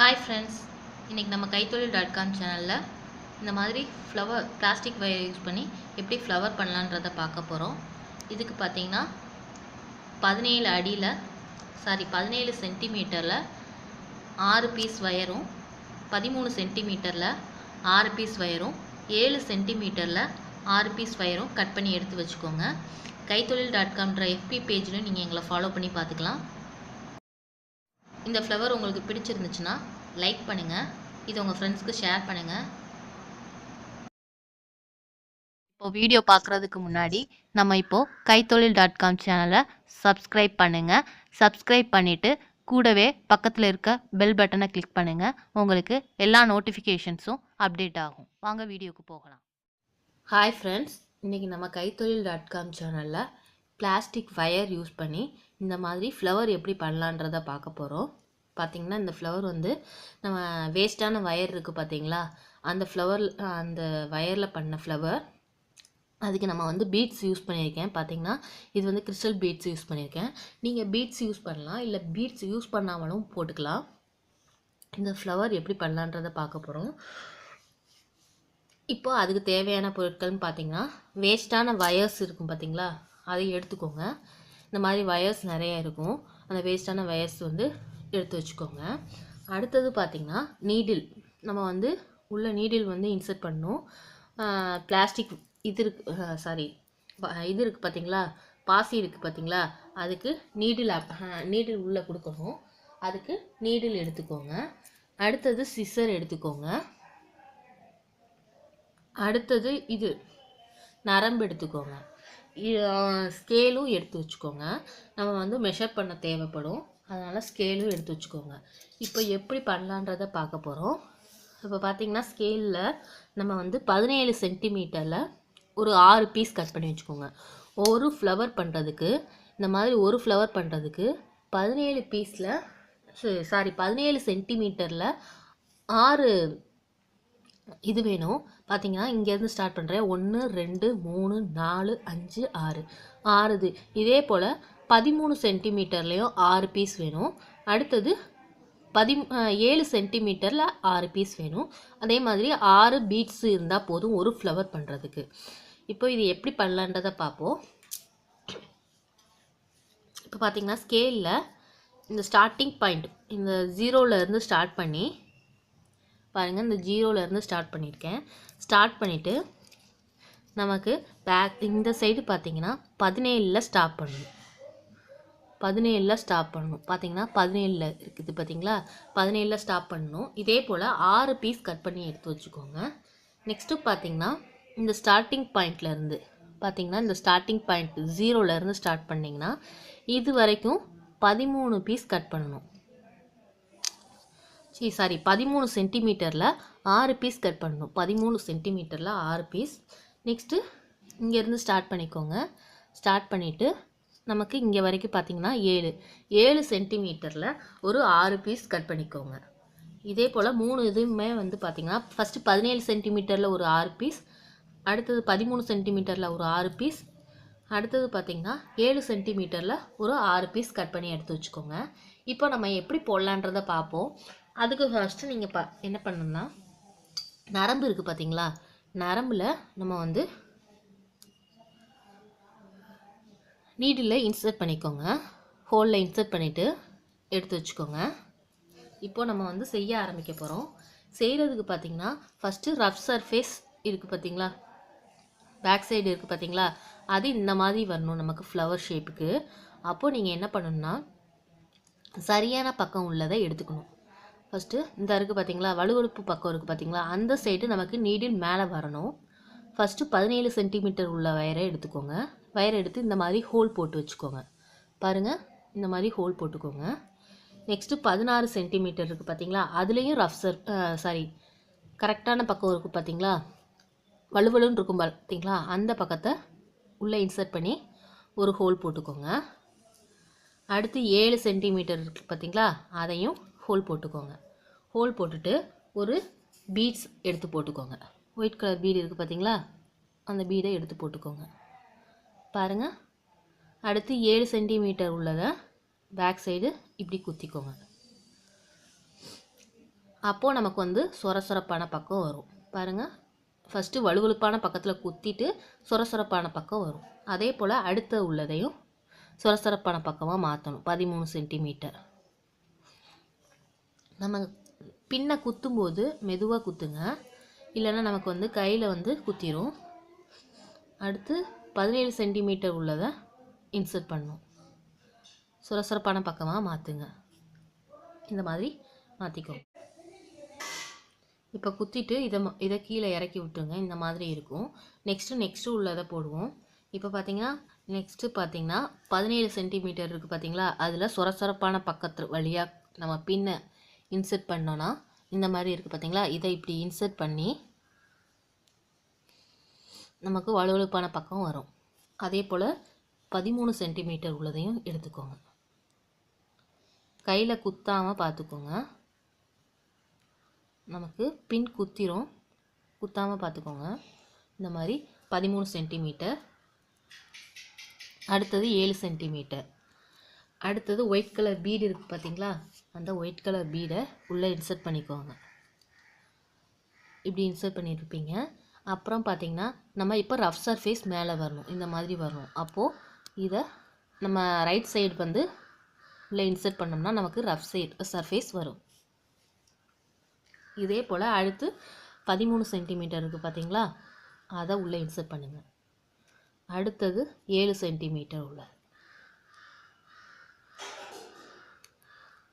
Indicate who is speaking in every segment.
Speaker 1: Hi friends இன்றைக்கி நம்ம கைத்தொழில் டாட் காம் சேனலில் இந்த மாதிரி ஃப்ளவர் பிளாஸ்டிக் வயர் யூஸ் பண்ணி எப்படி ஃப்ளவர் பண்ணலான்றதை பார்க்க போகிறோம் இதுக்கு பார்த்தீங்கன்னா பதினேழு அடியில் சாரி பதினேழு சென்டிமீட்டரில் ஆறு பீஸ் வயரும் பதிமூணு சென்டிமீட்டரில் ஆறு பீஸ் வயரும் ஏழு சென்டிமீட்டரில் ஆறு பீஸ் வயரும் கட் பண்ணி எடுத்து வச்சுக்கோங்க. கைத்தொழில் டாட் காம்ன்ற எஃபி பேஜில் நீங்கள் எங்களை ஃபாலோ பண்ணி பார்த்துக்கலாம். இந்த ஃப்ளவர் உங்களுக்கு பிடிச்சிருந்துச்சுன்னா லைக் பண்ணுங்கள் இது உங்கள் ஃப்ரெண்ட்ஸ்க்கு ஷேர் பண்ணுங்கள் இப்போ வீடியோ பார்க்குறதுக்கு முன்னாடி நம்ம இப்போது கைத்தொழில் டாட் காம் சேனலை சப்ஸ்கிரைப் பண்ணுங்கள் சப்ஸ்கிரைப் பண்ணிவிட்டு கூடவே பக்கத்தில் இருக்க பெல் பட்டனை கிளிக் பண்ணுங்கள் உங்களுக்கு எல்லா நோட்டிஃபிகேஷன்ஸும் அப்டேட் ஆகும். வாங்க வீடியோக்கு போகலாம். ஹாய் ஃப்ரெண்ட்ஸ் இன்றைக்கி நம்ம கைத்தொழில் டாட் காம் சேனலில் பிளாஸ்டிக் வயர் யூஸ் பண்ணி இந்த மாதிரி ஃப்ளவர் எப்படி பண்ணலான்றதை பார்க்க போகிறோம் பார்த்திங்கன்னா இந்த ஃப்ளவர் வந்து நம்ம வேஸ்ட்டான வயர் இருக்குது பார்த்திங்களா அந்த ஃப்ளவர் அந்த வயரில் பண்ண ஃப்ளவர் அதுக்கு நம்ம வந்து பீட்ஸ் யூஸ் பண்ணியிருக்கேன். பார்த்தீங்கன்னா இது வந்து கிறிஸ்டல் பீட்ஸ் யூஸ் பண்ணியிருக்கேன். நீங்கள் பீட்ஸ் யூஸ் பண்ணலாம். இல்லை பீட்ஸ் யூஸ் பண்ணாமலும் போட்டுக்கலாம். இந்த ஃப்ளவர் எப்படி பண்ணலான்றதை பார்க்க போகிறோம் இப்போ அதுக்கு தேவையான பொருட்கள்னு பார்த்தீங்கன்னா வேஸ்ட்டான வயர்ஸ் இருக்கும் பார்த்தீங்களா அதை எடுத்துக்கோங்க. இந்த மாதிரி வயர்ஸ் நிறையா இருக்கும். அந்த வேஸ்ட்டான வயர்ஸ் வந்து எடுத்து வச்சுக்கோங்க. அடுத்தது பார்த்திங்கன்னா நீடில் நம்ம வந்து உள்ள நீடில் வந்து இன்சர்ட் பண்ணணும். பிளாஸ்டிக் இது இருக்கு சாரி இது இருக்குது பார்த்தீங்களா பாசி இருக்குது பார்த்தீங்களா அதுக்கு நீடில் நீடில் உள்ளே கொடுக்கணும். அதுக்கு நீடில் எடுத்துக்கோங்க. அடுத்தது சிசர் எடுத்துக்கோங்க. அடுத்தது இது நரம்பு எடுத்துக்கோங்க. ஸ்கேலும் எடுத்து வச்சுக்கோங்க. நம்ம வந்து மெஷர் பண்ண தேவைப்படும். அதனால் ஸ்கேலும் எடுத்து வச்சுக்கோங்க. இப்போ எப்படி பண்ணலான்றத பார்க்க போகிறோம் இப்போ பார்த்தீங்கன்னா ஸ்கேலில் நம்ம வந்து பதினேழு சென்டிமீட்டரில் ஒரு ஆறு பீஸ் கட் பண்ணி வச்சுக்கோங்க. ஒரு ஃப்ளவர் பண்ணுறதுக்கு இந்த மாதிரி ஒரு ஃப்ளவர் பண்ணுறதுக்கு பதினேழு பீஸில் சாரி பதினேழு சென்டிமீட்டரில் ஆறு இது வேணும். பார்த்தீங்கன்னா இங்கேருந்து ஸ்டார்ட் பண்ணுறேன் ஒன்று ரெண்டு மூணு நாலு அஞ்சு ஆறு. ஆறுது. இதே போல் பதிமூணு சென்டிமீட்டர்லேயும் ஆறு பீஸ் வேணும். அடுத்தது பதி ஏழு சென்டிமீட்டரில் ஆறு பீஸ் வேணும். அதே மாதிரி ஆறு பீட்ஸ் இருந்தால் போதும் ஒரு ஃப்ளவர் பண்ணுறதுக்கு இப்போ இது எப்படி பண்ணலான்றதை பார்ப்போம் இப்போ பார்த்தீங்கன்னா ஸ்கேலில் இந்த ஸ்டார்டிங் பாயிண்ட் இந்த ஜீரோவிலேருந்து ஸ்டார்ட் பண்ணி பாருங்கள் இந்த ஜீரோவிலேருந்து ஸ்டார்ட் பண்ணியிருக்கேன். ஸ்டார்ட் பண்ணிவிட்டு நமக்கு பேக் இந்த சைடு பார்த்தீங்கன்னா பதினேழில் ஸ்டாப் பண்ணணும். பதினேழில் ஸ்டாப் பண்ணணும். பார்த்தீங்கன்னா பதினேழில் இருக்குது பார்த்தீங்களா பதினேழில் ஸ்டாப் பண்ணணும். இதே போல் ஆறு பீஸ் கட் பண்ணி எடுத்து வச்சுக்கோங்க. நெக்ஸ்ட்டு பார்த்தீங்கன்னா இந்த ஸ்டார்டிங் பாயிண்ட்லேருந்து பார்த்தீங்கன்னா இந்த ஸ்டார்டிங் பாயிண்ட் ஜீரோலேருந்து ஸ்டார்ட் பண்ணிங்கன்னா இது வரைக்கும் பதிமூணு பீஸ் கட் பண்ணணும். சரி சாரி பதிமூணு சென்டிமீட்டரில் ஆறு பீஸ் கட் பண்ணணும். பதிமூணு சென்டிமீட்டரில் ஆறு பீஸ் நெக்ஸ்ட்டு இங்கேருந்து ஸ்டார்ட் பண்ணிக்கோங்க. ஸ்டார்ட் பண்ணிவிட்டு நமக்கு இங்கே வரைக்கும் பார்த்திங்கன்னா ஏழு. ஏழு சென்டிமீட்டரில் ஒரு ஆறு பீஸ் கட் பண்ணிக்கோங்க. இதே போல் மூணு இதுவுமே வந்து பார்த்திங்கன்னா ஃபஸ்ட்டு பதினேழு சென்டிமீட்டரில் ஒரு ஆறு பீஸ் அடுத்தது பதிமூணு சென்டிமீட்டரில் ஒரு ஆறு பீஸ் அடுத்தது பார்த்திங்கன்னா ஏழு சென்டிமீட்டரில் ஒரு ஆறு பீஸ் கட் பண்ணி எடுத்து வச்சுக்கோங்க. இப்போ நம்ம எப்படி போடலான்றதை பார்ப்போம் அதுக்கு ஃபஸ்ட்டு நீங்கள் பா என்ன பண்ணணும்னா நரம்பு இருக்குது பார்த்தீங்களா நரம்பில் நம்ம வந்து நீடில் இன்சர்ட் பண்ணிக்கோங்க. ஹோலில் இன்சர்ட் பண்ணிவிட்டு எடுத்து வச்சுக்கோங்க. இப்போ நம்ம வந்து செய்ய ஆரம்பிக்க போகிறோம் செய்கிறதுக்கு பார்த்தீங்கன்னா ஃபஸ்ட்டு ரஃப் சர்ஃபேஸ் இருக்குது பார்த்தீங்களா பேக் சைடு இருக்குது பார்த்தீங்களா அது இந்த மாதிரி வரணும் நமக்கு ஃப்ளவர் ஷேப்புக்கு அப்போது நீங்கள் என்ன பண்ணணும்னா சரியான பக்கம் உள்ளதை எடுத்துக்கணும். ஃபஸ்ட்டு இந்த இருக்குது பார்த்தீங்களா வலுவழுப்பு பக்கம் இருக்குது பார்த்தீங்களா அந்த சைடு நமக்கு நீடில் மேலே வரணும். ஃபஸ்ட்டு பதினேழு சென்டிமீட்டர் உள்ள வயரை எடுத்துக்கோங்க. வயரை எடுத்து இந்த மாதிரி ஹோல் போட்டு வச்சுக்கோங்க. பாருங்கள் இந்த மாதிரி ஹோல் போட்டுக்கோங்க. நெக்ஸ்ட்டு பதினாறு சென்டிமீட்டர் இருக்குது பார்த்தீங்களா அதுலேயும் ரஃப் சர் சாரி கரெக்டான பக்கம் இருக்குது பார்த்தீங்களா வலுவலுன்னு இருக்கும் பார்த்தீங்களா அந்த பக்கத்தை உள்ளே இன்சர்ட் பண்ணி ஒரு ஹோல் போட்டுக்கோங்க. அடுத்து ஏழு சென்டிமீட்டர் இருக்குது பார்த்தீங்களா அதையும் ஹோல் போட்டுக்கோங்க. ஹோல் போட்டுட்டு ஒரு பீட்ஸ் எடுத்து போட்டுக்கோங்க. ஒயிட் கலர் பீடு இருக்குது பார்த்தீங்களா அந்த பீடை எடுத்து போட்டுக்கோங்க. பாருங்கள் அடுத்து ஏழு சென்டிமீட்டர் உள்ளதை பேக் சைடு இப்படி குத்திக்கோங்க. அப்போது நமக்கு வந்து சொர சொரப்பான பக்கம் வரும். பாருங்கள் ஃபஸ்ட்டு வலுவழுப்பான பக்கத்தில் குத்திட்டு சொர சொரப்பான பக்கம் வரும். அதே போல் அடுத்த உள்ளதையும் சொர சொரப்பான பக்கமாக மாற்றணும் பதிமூணு சென்டிமீட்டர். நம்ம பின்ன குத்தும்போது மெதுவாக குத்துங்க. இல்லைன்னா நமக்கு வந்து கையில் வந்து குத்திரும். அடுத்து பதினேழு சென்டிமீட்டர் உள்ளதை இன்சர்ட் பண்ணும். சுரசுரப்பான பக்கமாக மாற்றுங்க இந்த மாதிரி மாற்றிக்கோ இப்போ குத்திட்டு இதை ம- இதை கீழே இறக்கி விட்டுருங்க. இந்த மாதிரி இருக்கும். நெக்ஸ்ட்டு நெக்ஸ்ட்டு உள்ளதை போடுவோம். இப்போ பார்த்தீங்கன்னா நெக்ஸ்ட்டு பார்த்தீங்கன்னா பதினேழு சென்டிமீட்டர் இருக்குது பார்த்தீங்களா அதில் சொரசொரப்பான பக்கத்து வழியாக நம்ம பின்ன இன்சர்ட் பண்ணோன்னா இந்த மாதிரி இருக்குது பார்த்தீங்களா இதை இப்படி இன்சர்ட் பண்ணி நமக்கு வலுவழுப்பான பக்கம் வரும். அதே போல் பதிமூணு சென்டிமீட்டர் உள்ளதையும் எடுத்துக்கோங்க. கையில் குத்தாமல் பார்த்துக்கோங்க நமக்கு பின் குத்திரும். குத்தாமல் பார்த்துக்கோங்க இந்த மாதிரி பதிமூணு சென்டிமீட்டர். அடுத்தது ஏழு சென்டிமீட்டர். அடுத்தது ஒயிட் கலர் பீடு இருக்குது பார்த்தீங்களா அந்த ஒயிட் கலர் பீடை உள்ளே இன்சர்ட் பண்ணிக்கோங்க. இப்படி இன்சர்ட் பண்ணியிருப்பீங்க. அப்புறம் பார்த்திங்கன்னா நம்ம இப்போ ரஃப் சர்ஃபேஸ் மேலே வரணும். இந்த மாதிரி வரணும். அப்போது இதை நம்ம ரைட் சைடு வந்து உள்ளே இன்சர்ட் பண்ணோம்னா நமக்கு ரஃப் சைடு சர்ஃபேஸ் வரும். இதே போல் அடுத்து பதிமூணு சென்டிமீட்டர் இருக்குது பார்த்தீங்களா? அதை உள்ளே இன்சர்ட் பண்ணுங்கள் அடுத்தது ஏழு சென்டிமீட்டர் உள்ள.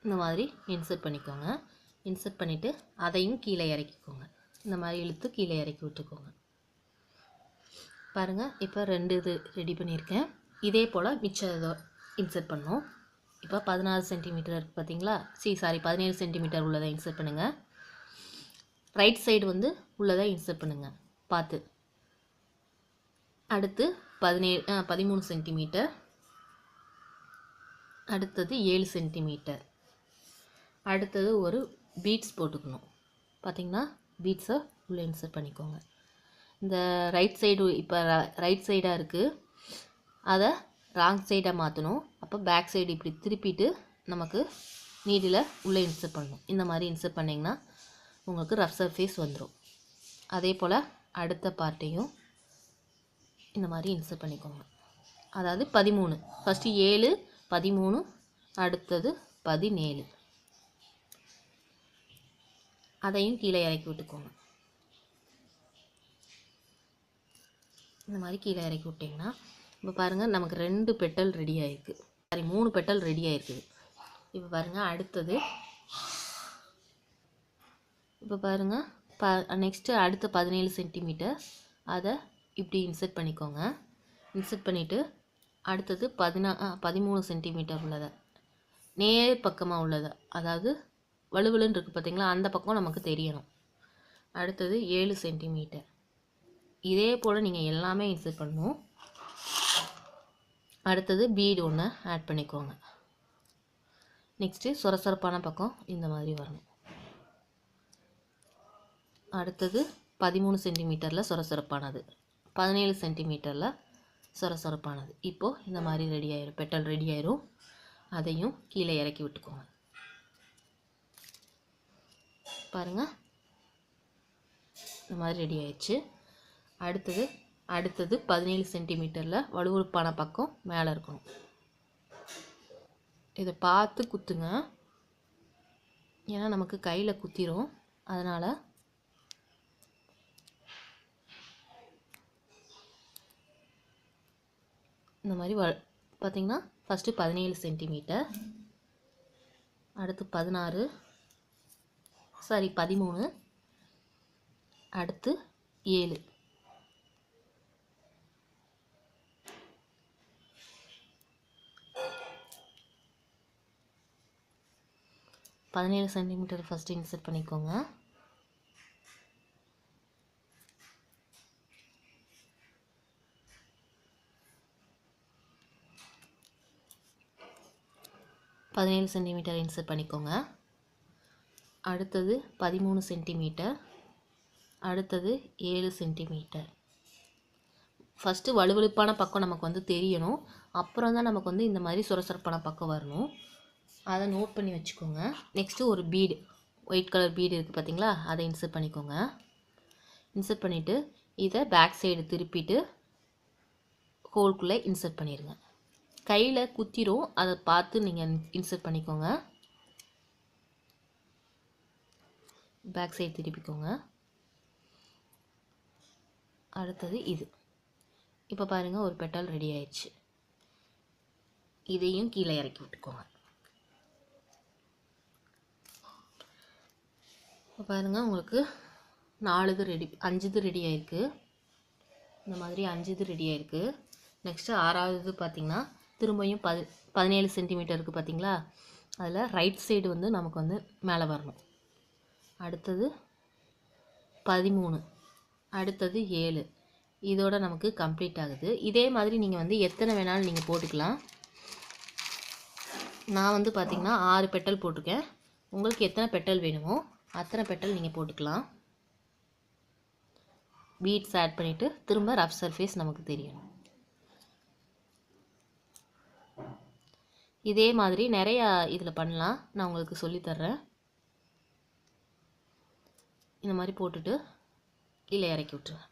Speaker 1: இந்த மாதிரி இன்சர்ட் பண்ணிக்கோங்க. இன்சர்ட் பண்ணிவிட்டு அதையும் கீழே இறக்கிக்கோங்க. இந்த மாதிரி இழுத்து கீழே இறக்கி விட்டுக்கோங்க. பாருங்கள் இப்போ ரெண்டு இது ரெடி பண்ணியிருக்கேன். இதே போல் மிச்சம் இதை இன்சர்ட் பண்ணோம் இப்போ பதினாறு சென்டிமீட்டர் இருக்குது பார்த்தீங்களா சி சாரி பதினேழு சென்டிமீட்டர் உள்ளதை இன்சர்ட் பண்ணுங்கள் ரைட் சைடு வந்து உள்ளதை இன்சர்ட் பண்ணுங்கள் பார்த்து. அடுத்து பதினேழு ஆ, பதிமூணு சென்டிமீட்டர் அடுத்தது ஏழு சென்டிமீட்டர் அடுத்தது ஒரு பீட்ஸ் போட்டுக்கணும். பார்த்திங்கன்னா பீட்ஸை உள்ளே இன்சர்ட் பண்ணிக்கோங்க. இந்த ரைட் சைடு இப்போ ரைட் சைடாக இருக்குது அதை ராங் சைடாக மாற்றணும் அப்போ பேக் சைடு இப்படி திருப்பிட்டு நமக்கு நீடில் உள்ளே இன்சர்ட் பண்ணணும். இந்த மாதிரி இன்சர்ட் பண்ணிங்கன்னா உங்களுக்கு ரஃப் சர்ஃபேஸ் வந்துடும் அதே போல் அடுத்த பார்ட்டையும் இந்த மாதிரி இன்சர்ட் பண்ணிக்கோங்க. அதாவது பதிமூணு. ஃபஸ்ட்டு ஏழு பதிமூணு அடுத்தது பதினேழு. அதையும் கீழே இறக்கி விட்டுக்கோங்க. இந்த மாதிரி கீழே இறக்கி விட்டிங்கன்னா இப்போ பாருங்கள் நமக்கு ரெண்டு பெட்டல் ரெடி ஆகிருக்கு சாரி மூணு பெட்டல் ரெடி ஆகிருக்குது இப்போ பாருங்கள் அடுத்தது இப்போ பாருங்கள் ப நெக்ஸ்ட்டு அடுத்த பதினேழு சென்டிமீட்டர் அதை இப்படி இன்சர்ட் பண்ணிக்கோங்க. இன்சர்ட் பண்ணிவிட்டு அடுத்தது பதினா ஆ, பதிமூணு சென்டிமீட்டர் உள்ளதை. நேர் பக்கமாக உள்ளதை. அதாவது வலுவலுன்னு இருக்குது பார்த்தீங்களா அந்த பக்கம் நமக்கு தெரியணும். அடுத்தது ஏழு சென்டிமீட்டர். இதே போல் நீங்கள் எல்லாமே இன்சர்ட் பண்ணணும் அடுத்தது பீடு ஒன்று ஆட் பண்ணிக்கோங்க. நெக்ஸ்ட்டு சொரசொரப்பான பக்கம் இந்த மாதிரி வரணும். அடுத்தது பதிமூணு சென்டிமீட்டரில் சொரசொரப்பானது. பதினேழு சென்டிமீட்டரில் சொரசொரப்பானது. இப்போது இந்த மாதிரி ரெடி ஆயிரும். பெட்டல் ரெடி ஆயிரும். அதையும் கீழே இறக்கி விட்டுக்கோங்க. பாருங்கள் இந்த மாதிரி ரெடி ஆயிடுச்சு. அடுத்தது அடுத்தது பதினேழு சென்டிமீட்டரில் வலுவழுப்பான பக்கம் மேலே இருக்கணும். இதை பார்த்து குத்துங்க. ஏன்னா நமக்கு கையில் குத்திரும். அதனால் இந்த மாதிரி வ பார்த்தீங்கன்னா ஃபஸ்ட்டு பதினேழு சென்டிமீட்டர் அடுத்து பதினாறு சாரி பதிமூணு. அடுத்து ஏழு. பதினேழு சென்டிமீட்டர் ஃபஸ்ட்டு இன்சர்ட் பண்ணிக்கோங்க. பதினேழு சென்டிமீட்டர் இன்சர்ட் பண்ணிக்கோங்க. அடுத்தது பதிமூணு சென்டிமீட்டர் அடுத்தது ஏழு சென்டிமீட்டர். ஃபஸ்ட்டு வலுவழுப்பான பக்கம் நமக்கு வந்து தெரியணும். அப்புறம் தான் நமக்கு வந்து இந்த மாதிரி சுரசுரப்பான பக்கம் வரணும். அதை நோட் பண்ணி வச்சுக்கோங்க. நெக்ஸ்ட்டு ஒரு பீடு ஒயிட் கலர் பீடு இருக்குது பார்த்தீங்களா? அதை இன்சர்ட் பண்ணிக்கோங்க. இன்சர்ட் பண்ணிவிட்டு இதை பேக் சைடு திருப்பிட்டு ஹோல்குள்ளே இன்சர்ட் பண்ணிடுங்க கையில் குத்திரும். அதை பார்த்து நீங்கள் இன்சர்ட் பண்ணிக்கோங்க. பேக் சைடு திருப்பிக்கோங்க. அடுத்தது இது. இப்போ பாருங்கள் ஒரு பெட்டால் ரெடி ஆயிடுச்சு. இதையும் கீழே இறக்கி விட்டுக்கோங்க. இப்போ பாருங்கள் உங்களுக்கு நாலு இது ரெடி அஞ்சு இது ரெடி ஆயிருக்கு. இந்த மாதிரி அஞ்சு இது ரெடி ஆயிருக்கு. நெக்ஸ்ட்டு ஆறாவது இது பார்த்திங்கன்னா திரும்பியும் பதி பதினேழு சென்டிமீட்டருக்கு பார்த்திங்களா அதில் ரைட் சைடு வந்து நமக்கு வந்து மேலே வரணும். அடுத்தது பதிமூணு. அடுத்தது ஏழு. இதோட நமக்கு கம்ப்ளீட் ஆகுது. இதே மாதிரி நீங்கள் வந்து எத்தனை வேணாலும் நீங்கள் போட்டுக்கலாம். நான் வந்து பார்த்திங்கன்னா ஆறு பெட்டல் போட்டிருக்கேன். உங்களுக்கு எத்தனை பெட்டல் வேணுமோ அத்தனை பெட்டல் நீங்கள் போட்டுக்கலாம். பீட்ஸ் ஆட் பண்ணிவிட்டு திரும்ப ரஃப் சர்ஃபேஸ் நமக்கு தெரியும் இதே மாதிரி நிறையா இதில் பண்ணலாம். நான் உங்களுக்கு சொல்லித்தர்றேன் இந்த மாதிரி போட்டுட்டு கீழே இறக்கி விட்டுருவேன்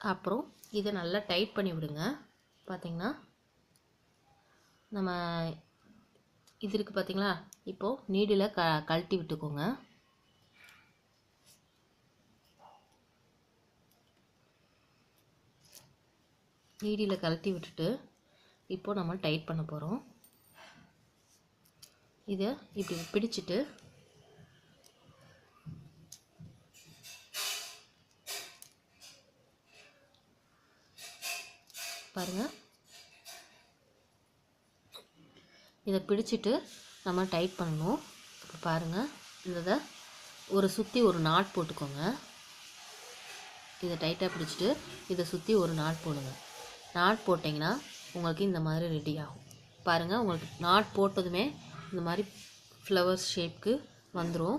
Speaker 1: அப்புறம் இதை நல்லா டைட் பண்ணி விடுங்க. பார்த்திங்கன்னா நம்ம இது இருக்குது பார்த்திங்களா இப்போது நீடில் க கழட்டி விட்டுக்கோங்க. நீடியில் கழட்டி விட்டுட்டு இப்போது நம்ம டைட் பண்ண போகிறோம் இதை இப்படி பிடிச்சிட்டு பாருங்கள் இதை பிடிச்சிட்டு நம்ம டைட் பண்ணணும். இப்போ பாருங்கள் இதை ஒரு சுற்றி ஒரு நாட் போட்டுக்கோங்க. இதை டைட்டாக பிடிச்சிட்டு இதை சுற்றி ஒரு நாட் போடுங்க. நாட் போட்டிங்கன்னா உங்களுக்கு இந்த மாதிரி ரெடி ஆகும். பாருங்கள் உங்களுக்கு நாட் போட்டதுமே இந்த மாதிரி ஃப்ளவர்ஸ் ஷேப்க்கு வந்துடும்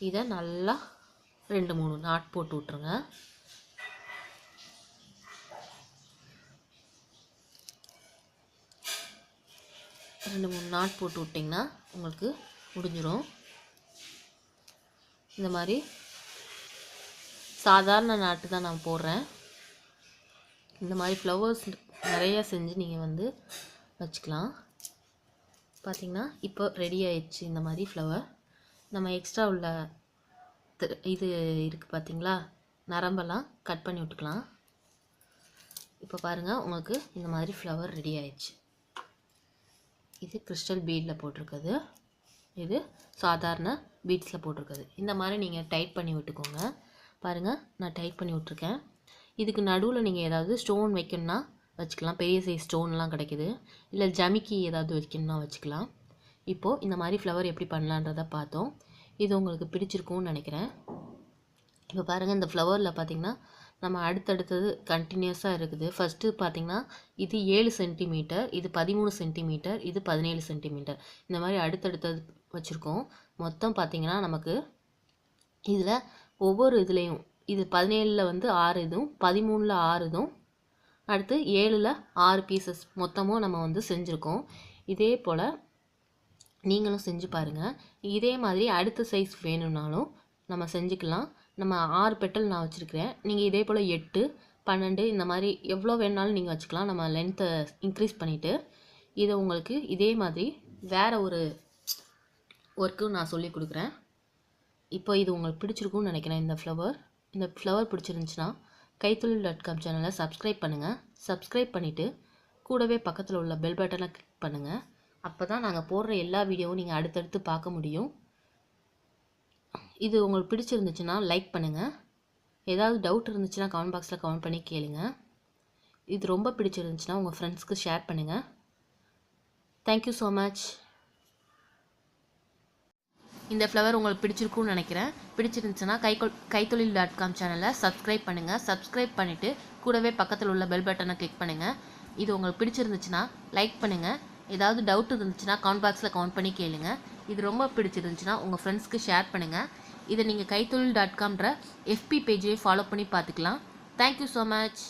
Speaker 1: இதை நல்லா ரெண்டு மூணு நாட் போட்டு விட்ருங்க ரெண்டு மூணு நாட் போட்டு விட்டிங்கன்னா உங்களுக்கு முடிஞ்சிடும் இந்த மாதிரி சாதாரண நாட்டு தான் நான் போடுறேன். இந்த மாதிரி ஃப்ளவர்ஸ் நிறையா செஞ்சு நீங்கள் வந்து வச்சுக்கலாம். பார்த்திங்கன்னா இப்போ ரெடி ஆயிடுச்சு இந்த மாதிரி ஃப்ளவர் நம்ம எக்ஸ்ட்ரா உள்ள இது இருக்குது பார்த்தீங்களா நரம்பெல்லாம் கட் பண்ணி விட்டுக்கலாம். இப்போ பாருங்கள் உங்களுக்கு இந்த மாதிரி ஃப்ளவர் ரெடி ஆயிடுச்சு. இது கிறிஸ்டல் பீடில் போட்டிருக்குது. இது சாதாரண பீட்ஸில் போட்டிருக்குது. இந்த மாதிரி நீங்கள் டைட் பண்ணி விட்டுக்கோங்க. பாருங்கள் நான் டைட் பண்ணி விட்ருக்கேன் இதுக்கு நடுவில் நீங்கள் ஏதாவது ஸ்டோன் வைக்கணும்னா வச்சுக்கலாம். பெரிய சைஸ் ஸ்டோன்லாம் கிடைக்குது. இல்லை ஜமிக்கி ஏதாவது வைக்கணும்னா வச்சுக்கலாம். இப்போது இந்த மாதிரி ஃப்ளவர் எப்படி பண்ணலான்றதை பார்த்தோம். இது உங்களுக்கு பிடிச்சிருக்கும்னு நினைக்கிறேன். இப்போ பாருங்கள் இந்த ஃப்ளவரில் பார்த்தீங்கன்னா நம்ம அடுத்தடுத்தது கண்டினியூஸாக இருக்குது. ஃபஸ்ட்டு பார்த்தீங்கன்னா இது ஏழு சென்டிமீட்டர் இது பதிமூணு சென்டிமீட்டர் இது பதினேழு சென்டிமீட்டர் இந்த மாதிரி அடுத்தடுத்தது வச்சுருக்கோம். மொத்தம் பார்த்தீங்கன்னா நமக்கு இதில் ஒவ்வொரு இதுலேயும் இது பதினேழில் வந்து ஆறு இதுவும் பதிமூணில் ஆறு இதுவும். அடுத்து ஏழில் ஆறு பீசஸ் மொத்தமும் நம்ம வந்து செஞ்சுருக்கோம். இதே போல் நீங்களும் செஞ்சு பாருங்கள் இதே மாதிரி அடுத்த சைஸ் வேணும்னாலும் நம்ம செஞ்சுக்கலாம். நம்ம ஆறு பெட்டல் நான் வச்சுருக்கிறேன். நீங்கள் இதே போல் எட்டு பன்னெண்டு இந்த மாதிரி எவ்வளோ வேணாலும் நீங்கள் வச்சுக்கலாம். நம்ம லென்த்தை இன்க்ரீஸ் பண்ணிவிட்டு இதை உங்களுக்கு இதே மாதிரி வேறு ஒரு ஒர்க்கும் நான் சொல்லி கொடுக்குறேன். இப்போ இது உங்களுக்கு பிடிச்சிருக்கும்னு நினைக்கிறேன் இந்த ஃப்ளவர் இந்த ஃப்ளவர் பிடிச்சிருந்துச்சுன்னா கைத்தொழில் டாட் காம் சேனலை சப்ஸ்கிரைப் பண்ணுங்கள் சப்ஸ்கிரைப் பண்ணிவிட்டு கூடவே பக்கத்தில் உள்ள பெல் பட்டனை கிளிக் பண்ணுங்கள் அப்போ தான் நாங்கள் போடுற எல்லா வீடியோவும் நீங்கள் அடுத்தடுத்து பார்க்க முடியும். இது உங்களுக்கு பிடிச்சிருந்துச்சுன்னா லைக் பண்ணுங்கள் ஏதாவது டவுட் இருந்துச்சுன்னா கமெண்ட் பாக்ஸில் கமெண்ட் பண்ணி கேளுங்க. இது ரொம்ப பிடிச்சிருந்துச்சுன்னா உங்கள் ஃப்ரெண்ட்ஸ்க்கு ஷேர் பண்ணுங்கள் தேங்க்யூ ஸோ மச் இந்த ஃப்ளவர் உங்களுக்கு பிடிச்சிருக்கும்னு நினைக்கிறேன். பிடிச்சிருந்துச்சுன்னா கை கைத்தொழில் டாட் காம் சேனலை சப்ஸ்கிரைப் பண்ணுங்கள் சப்ஸ்கிரைப் பண்ணிவிட்டு கூடவே பக்கத்தில் உள்ள பெல் பட்டனை கிளிக் பண்ணுங்கள் இது உங்களுக்கு பிடிச்சிருந்துச்சுன்னா லைக் பண்ணுங்கள் ஏதாவது டவுட் இருந்துச்சுன்னா கமெண்ட் பாக்ஸில் கமெண்ட் பண்ணி கேளுங்க. இது ரொம்ப பிடிச்சிருந்துச்சுன்னா உங்கள் ஃப்ரெண்ட்ஸ்க்கு ஷேர் பண்ணுங்கள் இதை நீங்கள் கைத்தொழில் டாட் காம்ன்ற எஃபி பேஜையும் ஃபாலோ பண்ணி பார்த்துக்கலாம். Thank you so much